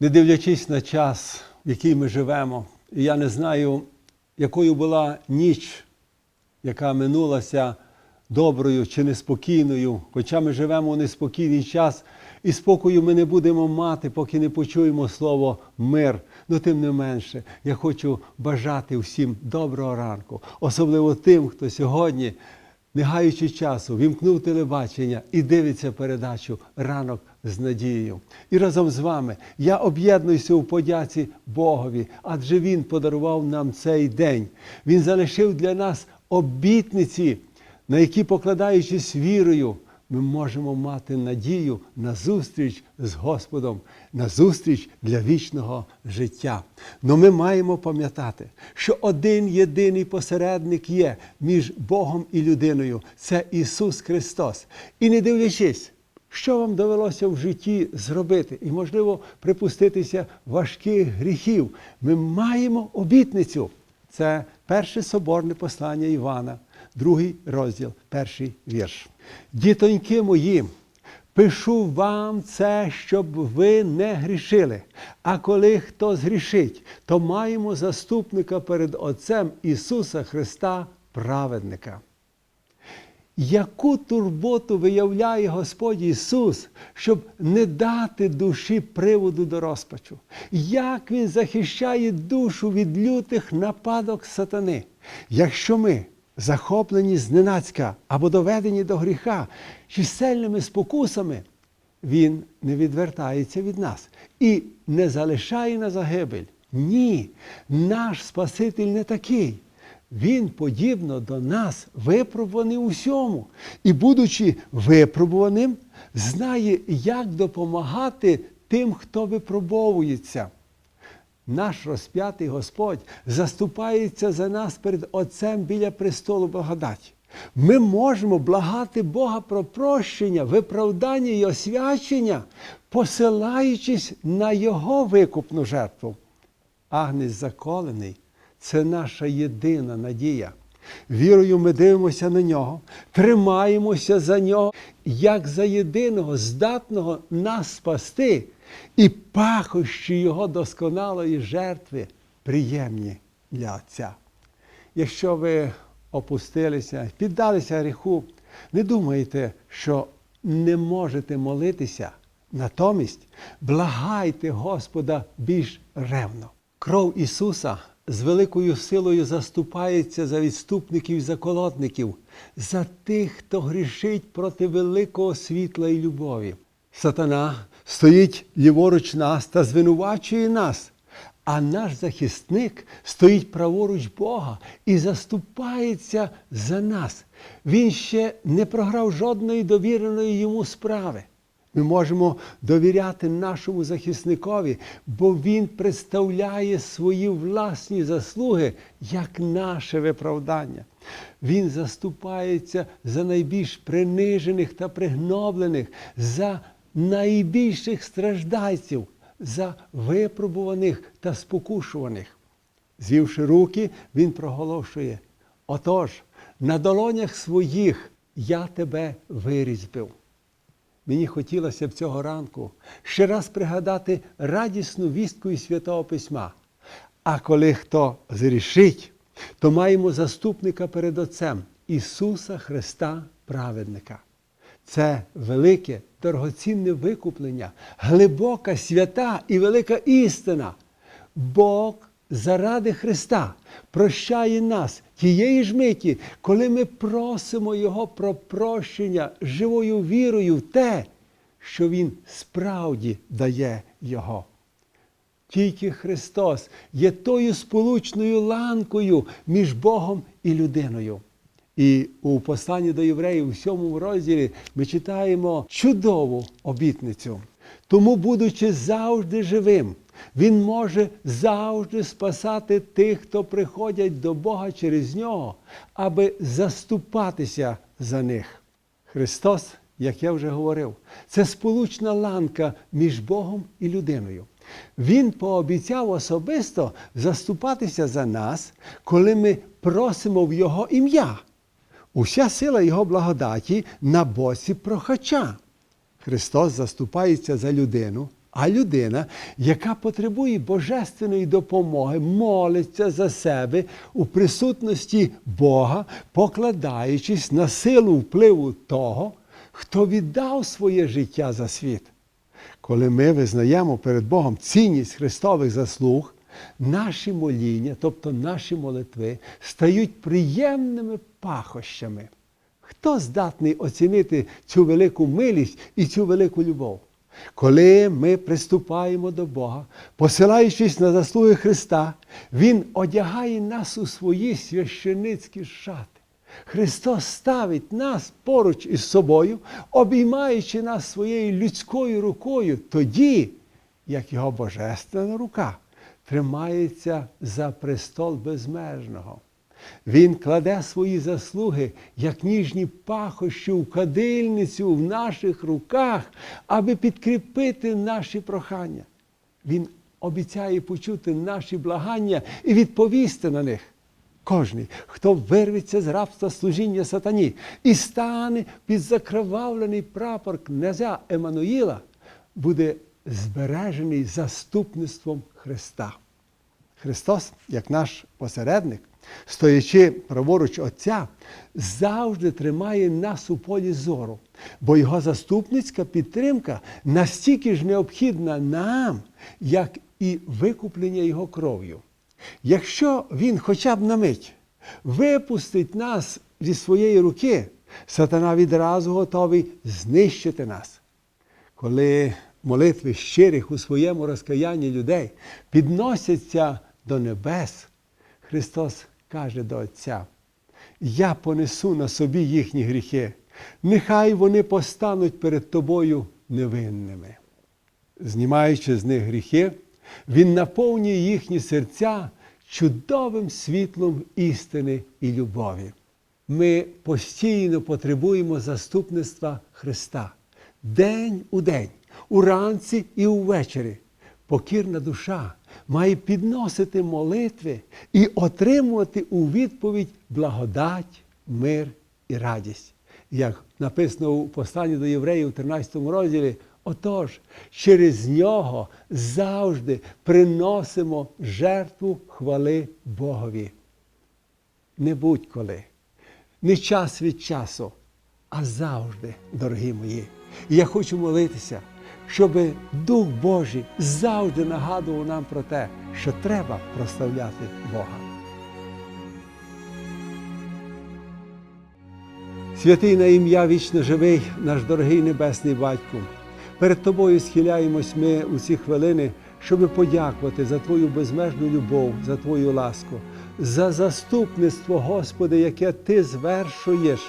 Не дивлячись на час, в який ми живемо, і я не знаю, якою була ніч, яка минулася доброю чи неспокійною, хоча ми живемо у неспокійний час, і спокою ми не будемо мати, поки не почуємо слово мир. Ну, тим не менше, я хочу бажати всім доброго ранку, особливо тим, хто сьогодні не гаючи часу, вімкнув телебачення і дивиться передачу ранок з надією. І разом з вами я об'єднуюся у подяці Богові, адже Він подарував нам цей день. Він залишив для нас обітниці, на які, покладаючись вірою, ми можемо мати надію на зустріч з Господом, на зустріч для вічного життя. Но ми маємо пам'ятати, що один єдиний посередник є між Богом і людиною це Ісус Христос. І не дивлячись, що вам довелося в житті зробити, і, можливо, припуститися важких гріхів, ми маємо обітницю. Це перше соборне послання Івана, другий розділ, перший вірш. Дітоньки мої, пишу вам це, щоб ви не грішили. А коли хто згрішить, то маємо заступника перед Отцем Ісуса Христа, праведника. Яку турботу виявляє Господь Ісус, щоб не дати душі приводу до розпачу? Як Він захищає душу від лютих нападок сатани? Якщо ми захоплені зненацька або доведені до гріха чисельними спокусами, Він не відвертається від нас і не залишає на загибель. Ні, наш Спаситель не такий. Він, подібно до нас, випробуваний у всьому. І, будучи випробуваним, знає, як допомагати тим, хто випробовується. Наш розп'ятий Господь заступається за нас перед Отцем біля престолу благодаті. Ми можемо благати Бога про прощення, виправдання і освячення, посилаючись на Його викупну жертву. Агнець заколений це наша єдина надія. Вірою ми дивимося на нього, тримаємося за нього, як за єдиного, здатного нас спасти, і пахощі Його досконалої жертви приємні для Отця. Якщо ви опустилися, піддалися гріху, не думайте, що не можете молитися. Натомість благайте Господа більш ревно. Кров Ісуса з великою силою заступається за відступників і заколотників, за тих, хто грішить проти великого світла і любові. Сатана стоїть ліворуч нас та звинувачує нас. А наш захисник стоїть праворуч Бога і заступається за нас. Він ще не програв жодної довіреної йому справи. Ми можемо довіряти нашому захисникові, бо він представляє свої власні заслуги як наше виправдання. Він заступається за найбільш принижених та пригноблених, за найбільших страждальців, за випробуваних та спокушуваних. Звівши руки, він проголошує: Отож, на долонях своїх я тебе вирізбив. Мені хотілося б цього ранку ще раз пригадати радісну вістку із Святого Письма. А коли хто зрішить, то маємо заступника перед Отцем Ісуса Христа праведника. Це велике, дорогоцінне викуплення, глибока, свята і велика істина. Бог заради Христа прощає нас тієї ж миті, коли ми просимо Його про прощення живою вірою в те, що Він справді дає Його. Тільки Христос є тою сполучною ланкою між Богом і людиною. І у посланні до євреїв у сьомому розділі ми читаємо чудову обітницю. Тому, будучи завжди живим, Він може завжди спасати тих, хто приходять до Бога через нього, аби заступатися за них. Христос, як я вже говорив, це сполучна ланка між Богом і людиною. Він пообіцяв особисто заступатися за нас, коли ми просимо в Його ім'я. Уся сила Його благодаті на боці прохача. Христос заступається за людину, А людина, яка потребує божественної допомоги, молиться за себе у присутності Бога, покладаючись на силу впливу того, хто віддав своє життя за світ. Коли ми визнаємо перед Богом цінність Христових заслуг, наші моління, тобто наші молитви, стають приємними пахощами. Хто здатний оцінити цю велику милість і цю велику любов? Коли ми приступаємо до Бога, посилаючись на заслуги Христа, Він одягає нас у свої священицькі шати. Христос ставить нас поруч із собою, обіймаючи нас своєю людською рукою, тоді, як його божественна рука тримається за престол безмежного. Він кладе свої заслуги, як ніжні пахощі в кадильницю в наших руках, аби підкріпити наші прохання. Він обіцяє почути наші благання і відповісти на них. Кожний, хто вирветься з рабства служіння сатані і стане під закривавлений прапор князя Еммануїла, буде збережений заступництвом Христа. Христос, як наш посередник, стоячи праворуч Отця, завжди тримає нас у полі зору, бо Його заступницька підтримка настільки ж необхідна нам, як і викуплення Його кров'ю. Якщо Він хоча б на мить випустить нас зі своєї руки, сатана відразу готовий знищити нас. Коли молитви щирих у своєму розкаянні людей підносяться до небес, Христос каже до Отця: Я понесу на собі їхні гріхи, нехай вони постануть перед тобою невинними. Знімаючи з них гріхи, Він наповнює їхні серця чудовим світлом істини і любові. Ми постійно потребуємо заступництва Христа день у день, уранці і увечері. Покірна душа має підносити молитви і отримувати у відповідь благодать, мир і радість. Як написано у посланні до євреїв у 13 розділі, отож, через нього завжди приносимо жертву хвали Богові. Не будь-коли, не час від часу, а завжди, дорогі мої. І я хочу молитися, щоб Дух Божий завжди нагадував нам про те, що треба прославляти Бога. Святий на ім'я вічно живий, наш дорогий Небесний Батько. Перед Тобою схиляємось ми у ці хвилини, щоб подякувати за Твою безмежну любов, за Твою ласку, за заступництво, Господи, яке Ти звершуєш,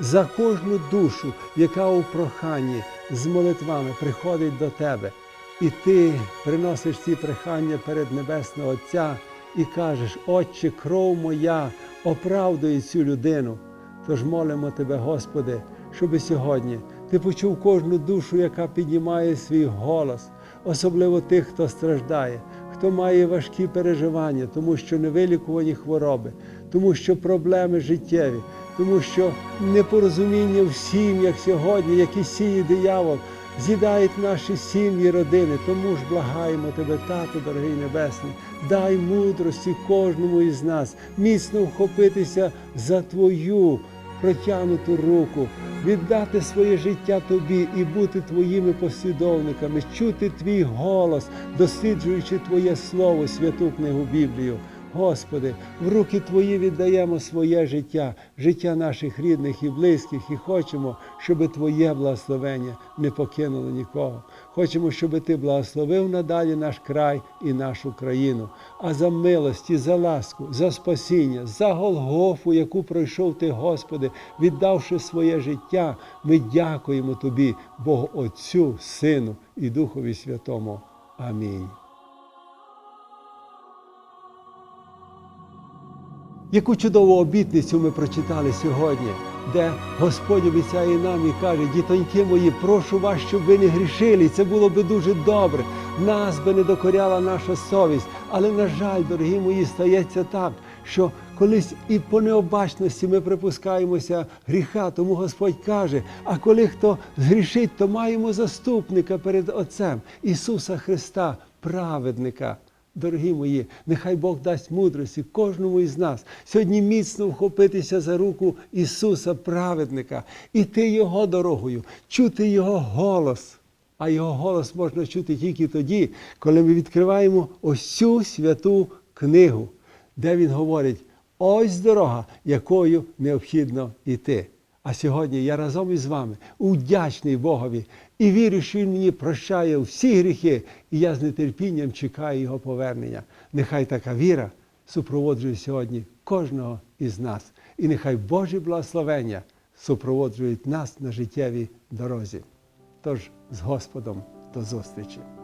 за кожну душу, яка у проханні з молитвами приходить до Тебе. І Ти приносиш ці прохання перед Небесного Отця і кажеш, Отче, кров моя оправдує цю людину. Тож молимо Тебе, Господи, щоби сьогодні Ти почув кожну душу, яка піднімає свій голос, особливо тих, хто страждає, хто має важкі переживання, тому що невилікувані хвороби, тому що проблеми життєві, тому що непорозуміння в сім'ях сьогодні, які сіє диявол, з'їдають наші сім'ї, родини. Тому ж благаємо Тебе, Тато, дорогий Небесний, дай мудрості кожному із нас міцно вхопитися за Твою протягнуту руку, віддати своє життя Тобі і бути Твоїми послідовниками, чути Твій голос, досліджуючи Твоє Слово, святу книгу Біблію. Господи, в руки Твої віддаємо своє життя, життя наших рідних і близьких, і хочемо, щоб Твоє благословення не покинуло нікого. Хочемо, щоб Ти благословив надалі наш край і нашу країну. А за милості, за ласку, за спасіння, за Голгофу, яку пройшов Ти, Господи, віддавши своє життя, ми дякуємо Тобі, Богу Отцю, Сину і Духові Святому. Амінь. Яку чудову обітницю ми прочитали сьогодні, де Господь обіцяє нам і каже, дітоньки мої, прошу вас, щоб ви не грішили. Це було би дуже добре. Нас би не докоряла наша совість. Але, на жаль, дорогі мої, стається так, що колись і по необачності ми припускаємося гріха, тому Господь каже: а коли хто згрішить, то маємо заступника перед Отцем Ісуса Христа, праведника. Дорогі мої, нехай Бог дасть мудрості кожному із нас сьогодні міцно вхопитися за руку Ісуса, праведника, іти Його дорогою, чути Його голос. А Його голос можна чути тільки тоді, коли ми відкриваємо ось цю святу книгу, де Він говорить: ось дорога, якою необхідно йти. А сьогодні я разом із вами вдячний Богові і вірю, що Він мені прощає всі гріхи, і я з нетерпінням чекаю Його повернення. Нехай така віра супроводжує сьогодні кожного із нас. І нехай Божі благословення супроводжують нас на життєвій дорозі. Тож з Господом до зустрічі!